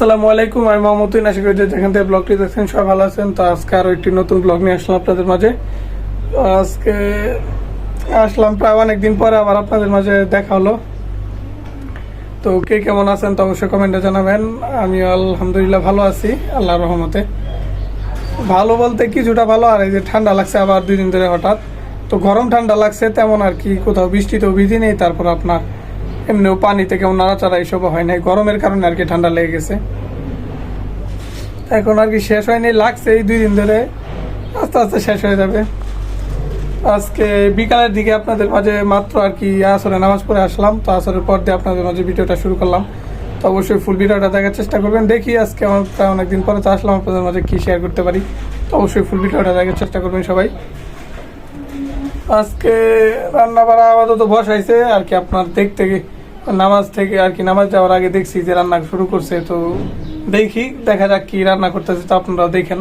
আসসালামু আলাইকুম, আমি মোহাম্মদিন আশা করি যেখান থেকে ব্লগটি দেখছেন সবাই ভালো আছেন। তো আজকে আরও একটি নতুন ব্লগ নিয়ে আসলাম আপনাদের মাঝে। আজকে আসলাম প্রায় অনেকদিন পরে আবার আপনাদের মাঝে দেখা হলো। তো কে কেমন আছেন তো অবশ্যই কমেন্টে জানাবেন। আমি আলহামদুলিল্লাহ ভালো আছি আল্লাহ রহমতে। ভালো বলতে কিছুটা ভালো, আর এই যে ঠান্ডা লাগছে আবার দুই দিন ধরে হঠাৎ। তো গরম ঠান্ডা লাগছে, তেমন আর কি। কোথাও বৃষ্টিতেও বিধি নেই, তারপর আপনার এমনিও পানিতে কেমন নাড়াচাড়া এইসব হয় নাই। গরমের কারণে আর কি ঠান্ডা লেগে গেছে। এখন আর কি শেষ হয়নি, লাগছে এই দুই দিন ধরে। আস্তে আস্তে শেষ হয়ে যাবে। আজকে বিকালের দিকে আপনাদের মাঝে মাত্র আর কি আসরে নামাজ পড়ে আসলাম। তো আসরের পর দিয়ে আপনাদের মাঝে ভিডিওটা শুরু করলাম। তো অবশ্যই ফুল ভিডিওটা দেখার চেষ্টা করবেন। দেখি আজকে আমার প্রায় অনেকদিন পরে তো আসলাম, আপনাদের মাঝে কি শেয়ার করতে পারি। তো অবশ্যই ফুল ভিডিওটা দেখার চেষ্টা করবেন সবাই। আজকে রান্না বাড়া আপাতত বসাইছে। আর কি আপনার দেখতে নামাজ থেকে আর কি নামাজ যাওয়ার আগে দেখছি যে রান্না শুরু করছে তো দেখি দেখা যাক কি রান্না করতেছে তো আপনারা দেখেন।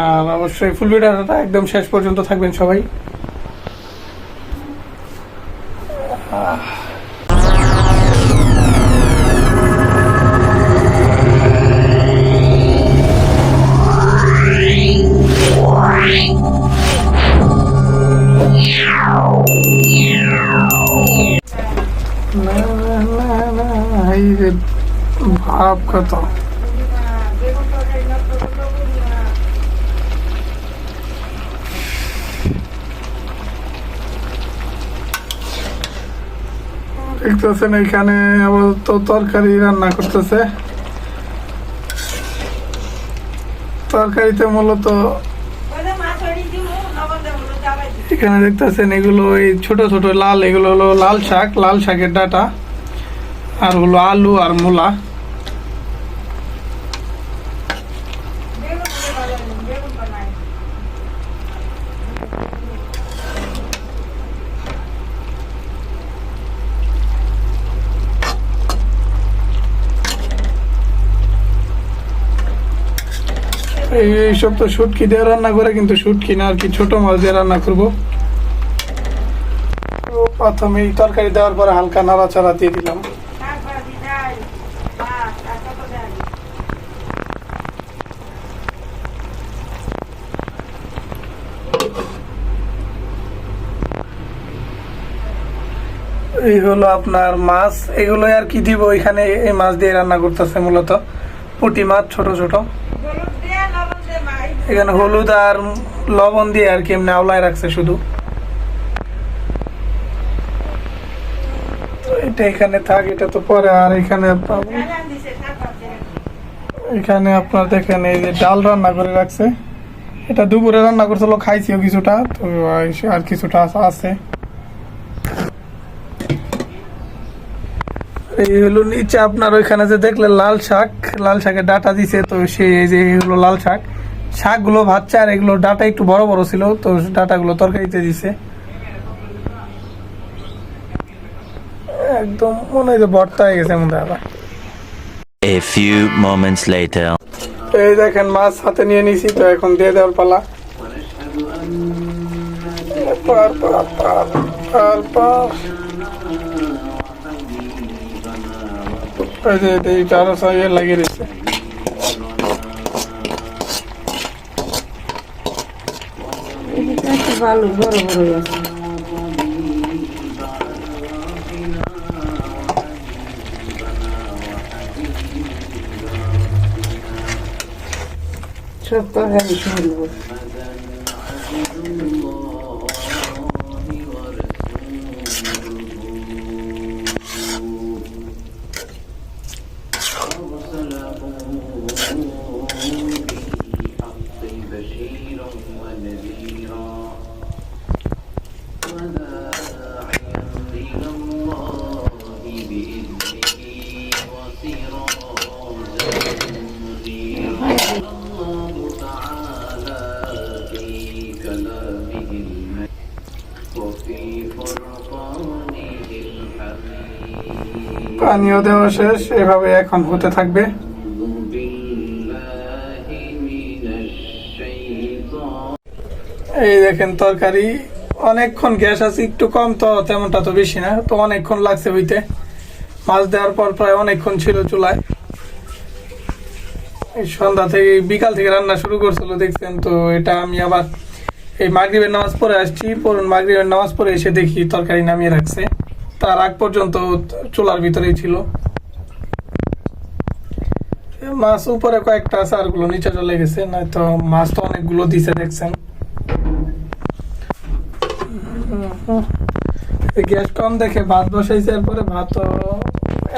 আর অবশ্যই ফুল ভিডিওটা একদম শেষ পর্যন্ত থাকবেন সবাই। না, যে ভাব কত দেখতেছেন এখানে আপাতত তরকারি রান্না করতেছে। তরকারিতে মূলত এখানে দেখতেছেন এগুলো এই ছোট ছোট লাল, এগুলো হলো লাল শাক, লাল শাকের ডাটা। আর হলো আলু আর মূলা। এই এইসব তো শুটকি দিয়ে রান্না করে, কিন্তু শুটকি না, আর কি ছোট মাছ দিয়ে রান্না করব। প্রথমে তরকারি দেওয়ার পরে হালকা নাড়াচাড়া দিয়ে দিলাম। এই হলো আপনার মাছ। এগুলো আর কি দিব? এখানে এই মাছ দিয়ে রান্না করতেছে মূলত। পুঁটি মাছ, ছোট ছোট। এখানে হলুদ আর লবণ দিয়ে আর কি এমনি আওলায় রাখছে শুধু। এটা এখানে থাক, এটা তো পরে। আর এখানে এখানে আপনার দেখেন, এই যে ডাল রান্না করে রাখছে। এটা দুপুরে রান্না করছিল খাইছিও কিছুটা। তো আর কিছুটা আছে। এই হলো নিচে আপনার ওইখানে যে দেখলেন লাল শাক লাল শাকের ডাটা দিছে তো এই যে হলো লাল শাক। শাকগুলো ভাজছে আর এগুলো ডাটা একটু বড় বড় ছিল তো ডাটাগুলো তরকারিতে দিছে। একদম মনে হয় যে ভর্তা হয়ে গেছে মনে আবার। A few moments later. এই দেখেন মাছ হাতে নিয়ে নিছি তো এখন দিয়ে দেওয়ার পালা। পার পার পার পার পার। এই যে এই চারো সাইয়ে লাগিয়ে দিচ্ছে ভালো বড় বড় আছে সব তরকারি সুন্দর পানীয় দেওয়া শেষ, এভাবে এখন হতে থাকবে। এই দেখেন তরকারি, অনেকক্ষণ গ্যাস আছে, একটু কম তো, তেমনটা তো বেশি না, তো অনেকক্ষণ লাগছে হইতে। মাছ দেওয়ার পর প্রায় অনেকক্ষণ ছিল চুলায়। সন্ধ্যা থেকে, বিকাল থেকে রান্না শুরু করছিল, দেখছেন তো, এটা আমি আবার এই মাগরীবের নামাজ পড়ে আসছি পড়ুন মাগরীবের নামাজ পড়ে এসে দেখি তরকারি নামিয়ে রাখছে। তার আগ পর্যন্ত চুলার ভিতরেই ছিল। মাছ উপরে কয়েকটা আছে আরগুলো নিচে চলে গেছে, নয়তো মাছ তো অনেকগুলো দিছে, দেখছেন। গ্যাস কম দেখে ভাত বসাইছে, এরপরে ভাত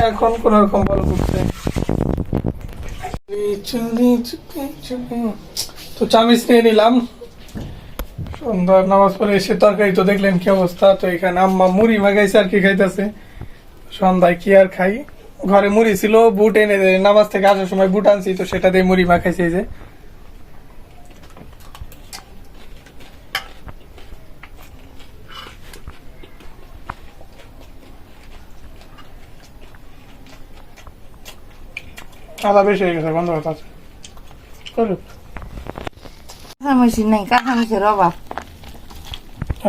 এখন কোন রকম ভালো করছে তো চামিচ নিয়ে নিলাম। সন্ধ্যার নামাজ পড়ে এসে তরকারি তো দেখলেন কি অবস্থা, তো এখানে আম্মা মুড়ি মাগাইছে আর কি খাইতেছে। সন্ধ্যায় কি আর খাই? ঘরে মুড়ি ছিল, বুট এনে দে- নামাজ থেকে আসার সময় বুট আনছি, তো সেটা দিয়ে মুড়ি মাখাইছে যে। আদা বেশি হয়ে গেছে, বন্ধ কথা আছে করুক। কাঁচামরিচ নাই কাঁচামরিচের অভাব।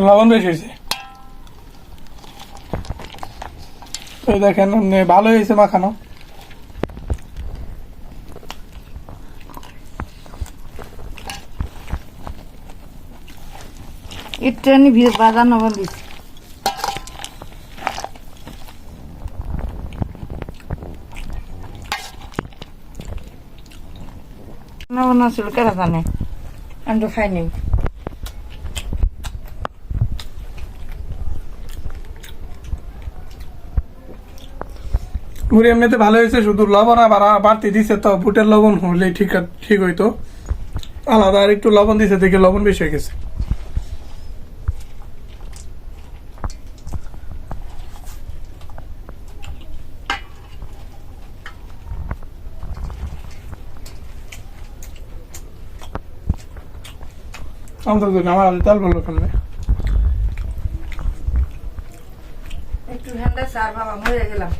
লবণ বেশি হয়েছে। এই দেখেন ভালো হয়েছে মাখানো। একটু আনি ভিড় বাজার নবল দিচ্ছি। কেরা জানে আমি তো এমনিতে ভালো হয়েছে, শুধু লবণ আবার বাড়তি দিছে তো, বুটের লবণ হলে ঠিক ঠিক হইতো। আলাদা আর একটু লবণ দিছে, দেখে লবণ বেশি হয়ে গেছে। আমি তো আমার আলু তেল বলল ফেলবে একটু ঠান্ডা স্যার বাবা, মরে গেলাম।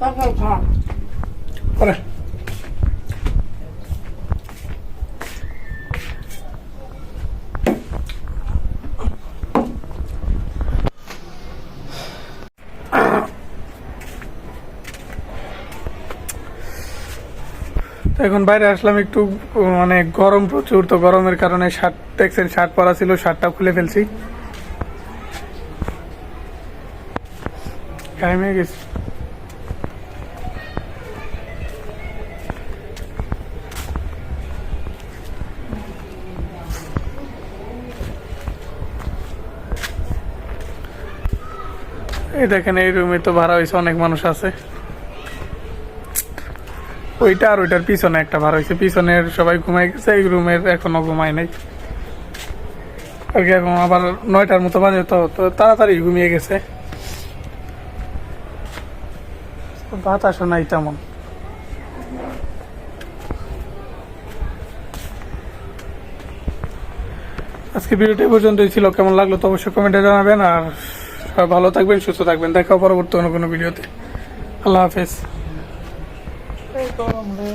তো এখন বাইরে আসলাম একটু মানে গরম প্রচুর, তো গরমের কারণে শার্ট, দেখছেন শার্ট পরা ছিল, শার্টটা খুলে ফেলছি। ঘামে গেছি। এই দেখেন, এই রুমে তো ভাড়া হয়েছে অনেক মানুষ আছে। ওইটা আর ওইটার পিছনে একটা ভাড়া হয়েছে পিছনের সবাই ঘুমাই গেছে, এই রুমের এখনও ঘুমায় নাই। আর কি, এখন আবার নয়টার মতো বাজে, তো তো তাড়াতাড়ি ঘুমিয়ে গেছে। বাতাসও নাই তেমন। আজকে ভিডিওটা পর্যন্তই ছিল। কেমন লাগল তো অবশ্যই কমেন্টে জানাবেন, আর সবাই ভালো থাকবেন সুস্থ থাকবেন। দেখা পরবর্তী অন্য কোনো ভিডিওতে। আল্লাহ হাফেজ। গরম রে